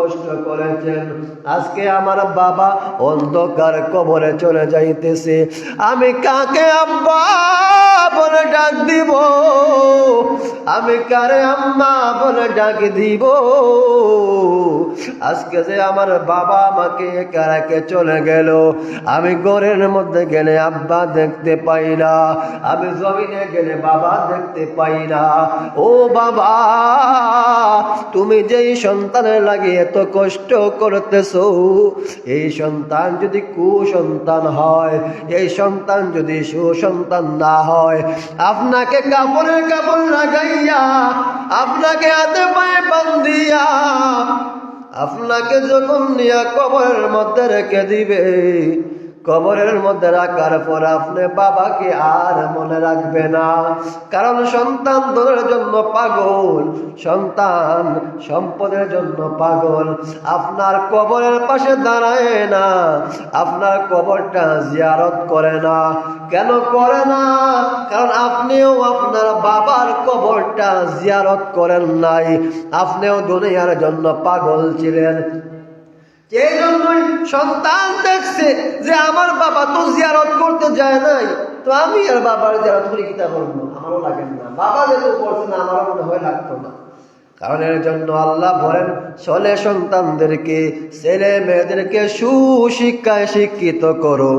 কষ্ট করেছেন। আজকে আমার বাবা অন্ধকার কবরে চলে যাইতেছে। আমি কাকে আব্বা বলে ডাক দিব? আমি কারে আম্মা বলে ডাক দিব? আজকে যে আমার বাবা আমাকে একা রেখে চলে গেল, আমি ঘরের মধ্যে গেলে আব্বা দেখতে পাই না, আমি জমিনে গেলে বাবা দেখতে পাই না। ও বাবা, তুমি যেই সন্তানের লাগে এত কষ্ট করতেছো, এই সন্তান যদি কুসন্তান হয়, এই সন্তান যদি সুসন্তান না হয়, আপনাকে কাপড়ের কাপড় লাগাইয়া, আপনাকে হাতে পায়ে বান্ধিয়া আপনাকে যখন নিয়া কবরের মধ্যে রেখে দিবে। কবরের মধ্যে রাখার পর আপনি বাবাকে আর মনে রাখবে না। কারণ সন্তান দলের জন্য পাগল, সন্তান সম্পদের জন্য পাগল। আপনার কবরের পাশে দাঁড়ায় না, আপনার কবরটা জিয়ারত করে না। কেন করে না? কারণ আপনিও আপনার বাবার কবরটা জিয়ারত করেন নাই। আপনিও দুনিয়ার জন্য পাগল ছিলেন। এই জন্যই সন্তান দেখছে যে আমার বাবা তো জিয়ারত করতে যায় নাই। তো আমি আর বাবার জিয়ারত করে কিতা করব? আমারও লাগেন না। বাবা যেহেতু করছে না, আমারও মনে হয় লাগতো না। কারণ এর জন্য আল্লাহ বলেন চলে সন্তানদেরকে, ছেলে মেয়েদেরকে সুশিক্ষায় শিক্ষিত করো।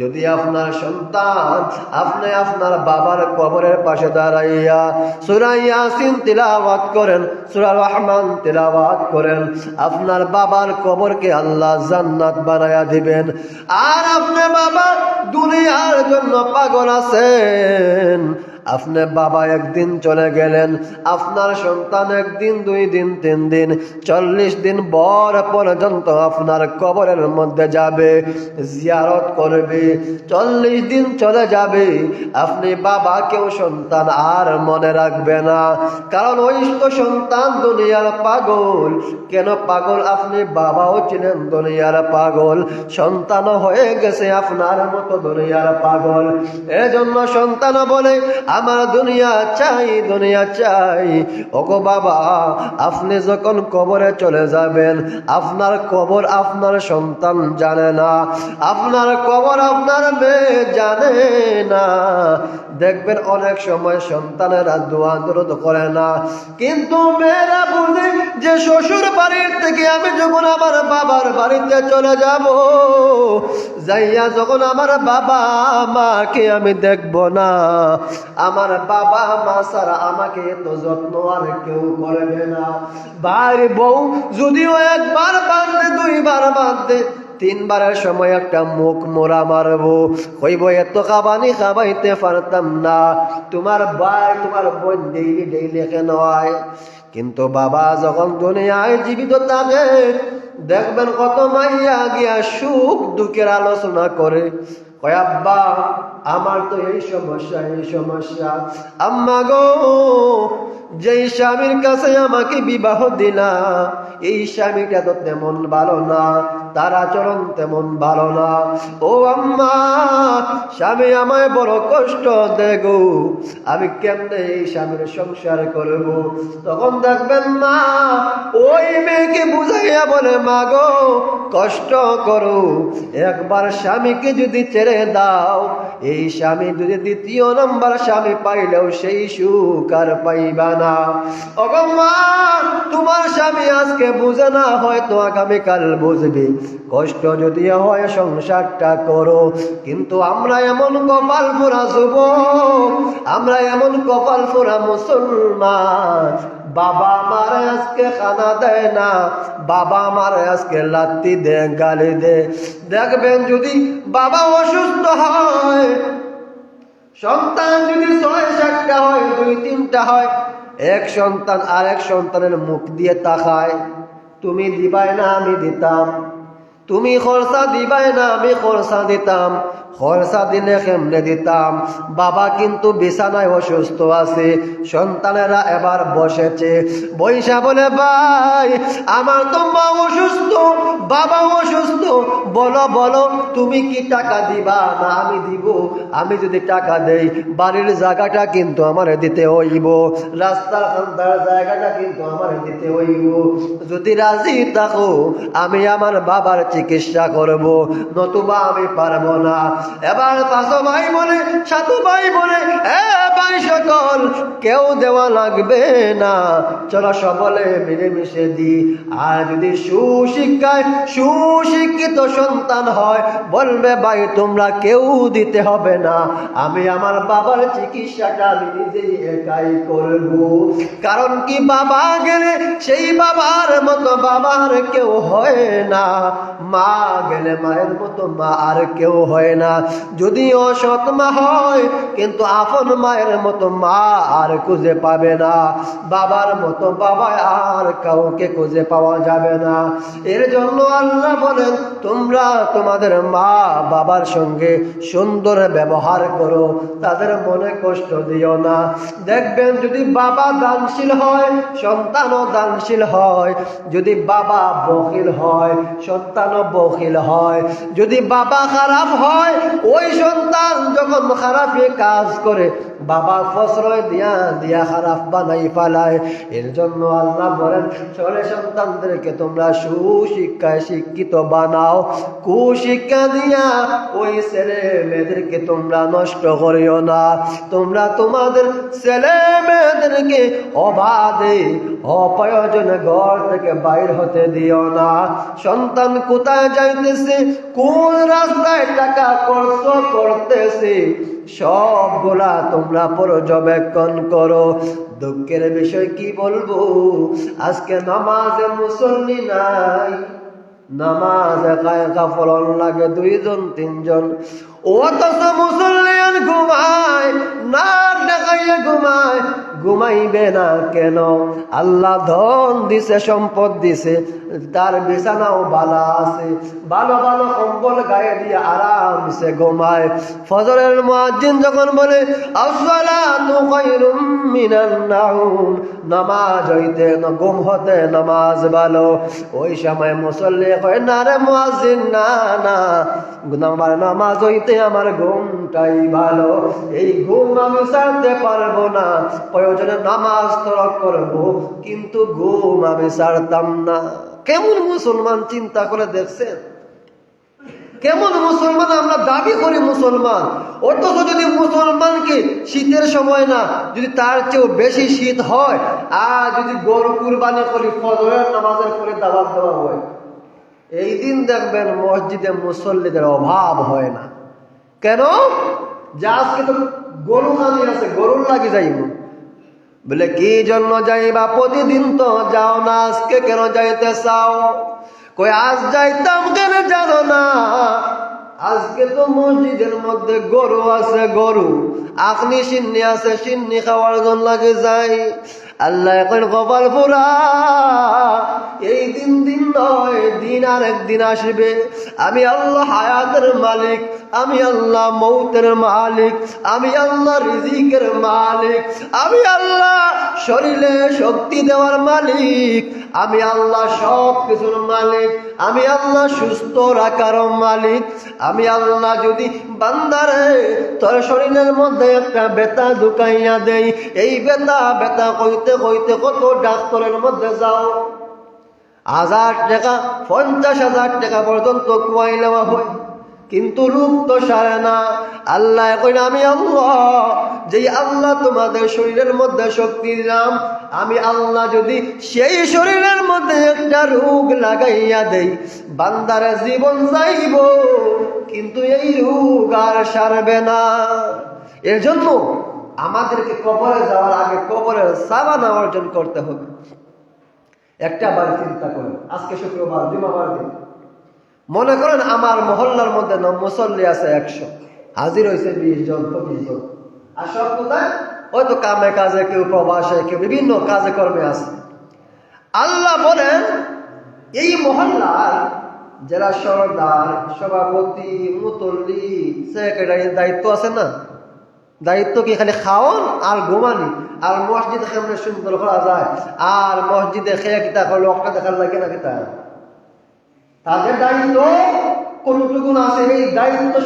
যদি আপনার সন্তান আপনি আপনার বাবার কবরের পাশে দাঁড়াইয়া সুরাইয়া সিন তিলাওয়াত করেন, সুরা রহমান তিলাওয়াত করেন, আপনার বাবার কবরকে আল্লাহ জান্নাত বানায়া দিবেন। আর আপনার বাবা, দুনিয়ার জন্য পাগল আছেন। আপনি বাবা একদিন চলে গেলেন, আপনার সন্তান একদিন, দুই দিন, তিন দিন, চল্লিশ দিন বর পর্যন্ত আপনার কবরের মধ্যে যাবে, জিয়ারত করবে, চল্লিশ দিন চলে যাবে। আপনি বাবা কেউ সন্তান আর মনে রাখবে না, কারণ ওই তো সন্তান দুনিয়ার পাগল। কেন পাগল? আপনি বাবাও ছিলেন দুনিয়ার পাগল সন্তান হয়ে গেছে আপনার মতো দুনিয়ার পাগল। এজন্য সন্তান বলে আমার দুনিয়া চাই দুনিয়া চাই। ওগো বাবা, আপনি যখন কবরে চলে যাবেন, আপনার কবর আপনার সন্তান জানে না। আপনার কবর আপনার মেয়ে জানে না। দেখবেন অনেক সময় সন্তানেরা দোয়া দরদ করে না। কিন্তু মেয়েরা বলে যে, শ্বশুর বাড়ির থেকে আমি যখন আমার বাবার বাড়িতে চলে যাব, যাইয়া যখন আমার বাবা মাকে আমি দেখব না। আমার বাবা মা ছাড়া আমাকে এত যত্ন আর কেউ করবে না। ভাই, বউ, যদিও একবার বাঁধে, দুইবার বাঁধে তিনবারের সময় একটা মুখ মোরা মারবো। হইব এত খাবানি খাবাইতে পারতাম না। তোমার ভাই, তোমার বোন ডেইলি ডেইলি কেন কিন্তু বাবা যখন দুনিয়ায় জীবিত থাকে, দেখবেন কত মাইয়া গিয়া সুখ দুঃখের আলোচনা করে। আব্বা, আমার তো এই সমস্যা এই সমস্যা। আম্মা গো, যেই স্বামীর কাছে আমাকে বিবাহ দিলা, এই স্বামীটা তো তেমন ভালো না। তার আচরণ তেমন ভালো না। ও আম্মা, স্বামী আমায় বড় কষ্ট দেগো। আমি কেমনে এই স্বামীর সংসার করব? তখন দেখবেন মা, ওই মেয়েকে বুঝাইয়া বলে, মা গো, কষ্ট করো। একবার স্বামীকে যদি ছেড়ে দাও, এই স্বামী যদি দ্বিতীয় নম্বর স্বামী পাইলেও সেই সুখ আর পাইবা না। ওগো মা তোমার স্বামী আজকে বুঝে না, হয়তো আগামীকাল বুঝবে। কষ্ট যদি হয় সংসারটা করো, কিন্তু আমরা এমন কপাল পোড়া যুবক, আমরা এমন কপাল পোড়া মুসলমান। বাবা আমার আজকে খানা দেয় না, বাবা আমার আজকে লাত্তি দে, গালি দে। দেখবেন যদি বাবা অসুস্থ হয়, সন্তান যদি ছয় সাতটা হয় দুই তিনটা হয় এক সন্তান আর এক সন্তানের মুখ দিয়ে তাকায়। তুমি দিবাই না আমি দিতাম। তুমি খরচা দিবাই না আমি খরচা দিতাম। খরচা দিলে কেমনে দিতাম? বাবা কিন্তু বিছানায় অসুস্থ আছে। সন্তানেরা এবার বসেছে। বৈশা বলে, ভাই, আমার তো মা অসুস্থ বাবা অসুস্থ। বলো বলো, তুমি কি টাকা দিবা? না, আমি দিব। আমি যদি টাকা দেই, বাড়ির জায়গাটা কিন্তু আমার দিতে হইব। রাস্তা খান্তার জায়গাটা কিন্তু আমার দিতে হইব। যদি রাজি থাকো, আমি আমার বাবার চিকিৎসা করব। নতুবা আমি পারব না। এবার পাঁচ ভাই বলে সাতু ভাই বলে ভাই সকল, কেউ দেওয়া লাগবে না। চলো সকলে মিলেমিশে দি। আর যদি সুশিক্ষায় সুশিক্ষিত সন্তান হয়, বলবে, ভাই, তোমরা কেউ দিতে হবে না। আমি আমার বাবার চিকিৎসাটা আমি নিজেই একাই করব। কারণ কি বাবা গেলে সেই বাবার মতো বাবার কেউ হয় না। মা গেলে মায়ের মতো মা আর কেউ হয় না। যদি অসৎ মা হয়, কিন্তু আপন মায়ের মতো মা আর খুঁজে পাবে না। বাবার মতো বাবা আর কাউকে খুঁজে পাওয়া যাবে না। এর জন্য আল্লাহ বলেন, তোমরা তোমাদের মা বাবার সঙ্গে সুন্দর ব্যবহার করো। তাদের মনে কষ্ট দিও না। দেখবেন যদি বাবা দানশীল হয়, সন্তানও দানশীল হয়। যদি বাবা বকিল হয়, সন্তানও বকিল হয়। যদি বাবা খারাপ হয়, ওই সন্তান যখন খারাপে কাজ করে বাবা ফসরয় দিয়া দিয়া খারাপ বানাই পালায় এর জন্য আল্লাহ বলেন, ছেলে সন্তানদেরকে তোমরা সুশিক্ষায় শিক্ষিত বানাও। কুশিক্ষা দিয়া ওই ছেলে মেয়েদেরকে তোমরা নষ্ট করিও না। তোমরা তোমাদের ছেলে মেয়েদেরকে অবাধে অপ্রয়োজনে ঘর থেকে বাইর হতে দিও না। সন্তান কোথায় যাইতেছে? কোন রাস্তায় টাকা খরচ করতেছে? সবগুলা তোমরা পর্যবেক্ষণ করো। দুঃখের বিষয় কি বলব? আজকে নামাজে মুসল্লি নাই। নামাজে কায়কা ফলন লাগে দুইজন, তিনজন। অথচ মুসল্লিয়ান ঘুমায়, না ঘুমায়, ঘুমাইবে না কেন? আল্লাহ ধন দিছে, সম্পদ দিছে, তার বিছানাও বালা আছে। ভালো ভালো কম্বল গায়ে দিয়ে আরামসে ঘুমায়। ফজরের মুয়াজ্জিন যখন বলে নামাজ হইতে ঘুম হতে নামাজ ভালো ওই সময় মুসল্লি কয়, না রে মুয়াজ্জিন, না না আমার নামাজ হইতে আমার ঘুমটাই ভালো। এই ঘুম আমি ছাড়তে পারব না। প্রয়োজনে নামাজ তরক করব, কিন্তু ঘুম আমি ছাড়তাম না। কেমন মুসলমান চিন্তা করে দেখছেন? কেমন মুসলমান আমরা দাবি করি মুসলমান? অথচ যদি মুসলমানকে শীতের সময় না, যদি তার চেয়েও বেশি শীত হয়, আর যদি গরু কুরবানি করি, ফজরের নামাজের করে দাবাত দেওয়া হয়, এই দিন দেখবেন মসজিদে মুসল্লিদের অভাব হয় না। কেন? যে আজকে তো গরু নামি আছে, গরুর লাগি যাইব। বলে, কি জন্য যাইবা? প্রতিদিন তো যাও না, আজকে কেন যাইতে চাও? কই আজ যাইতাম কেন জানো না? আজকে তো মসজিদের মধ্যে গরু আছে, গরু। আপনি সিন্নি আছে, সিন্নি খাওয়ার জন্য লাগে যাই। আল্লাহ এখন কপাল পুরা এই দিন দিন নয়, দিন আর একদিন আসবে। আমি আল্লাহ হায়াতের মালিক, আমি আল্লাহ মৌতের মালিক, আমি আল্লাহ রিজিকের মালিক, আমি আল্লাহ শরীরে শক্তি দেওয়ার মালিক, আমি আল্লাহ সব কিছুর মালিক। আমি আল্লাহ সুস্থ রাখার মালিক। আমি আল্লাহ যদি বান্দারে তোর শরীরের মধ্যে একটা বেতা ঢুকাইয়া দেই, এই বেতা বেতা কইতে কইতে কত ডাক্তারের মধ্যে যাও। হাজার টাকা, পঞ্চাশ হাজার টাকা পর্যন্ত কুয়াই নেওয়া হয়। কিন্তু রূপ তো সারে না। আল্লাহ এখন আমি আল্লাহ, যেই আল্লাহ তোমাদের শরীরের মধ্যে শক্তি দিলাম, আমি আল্লাহ যদি সেই শরীরের মধ্যে একটা রোগ লাগাইয়া দেই, বান্দারে জীবন যাইব, কিন্তু এই রোগ আর সারবে না। এর জন্য আমাদেরকে কবরে যাওয়ার আগে কবরের সাবানা অর্জন করতে হবে। একটা বার চিন্তা করেন। আজকে শুক্রবার, জুমাবার দিন। মনে করেন আমার মহল্লার মধ্যে মুসল্লি আছে একশো। হাজির হয়েছে বিশ জন, পঁচিশ জন। আর সব কোথায়? হয়তো কামে কাজে, কেউ প্রবাসে, কেউ বিভিন্ন কাজে কর্মে আছে। আল্লাহ বলেন, এই মহল্লার জেলা সরদার, সভাপতি, মুতল্লি সেক্রেটারির দায়িত্ব আছে না? দায়িত্ব কি খালি খাওয়ান আর ঘুমানি? আর মসজিদ সুন্দর করা যায়? আর মসজিদে খেয়ে কিতা অক্কা দেখার লাগে না কিতা তাদের দায়িত্ব কোনটুকুন আছে এই দায়িত্ব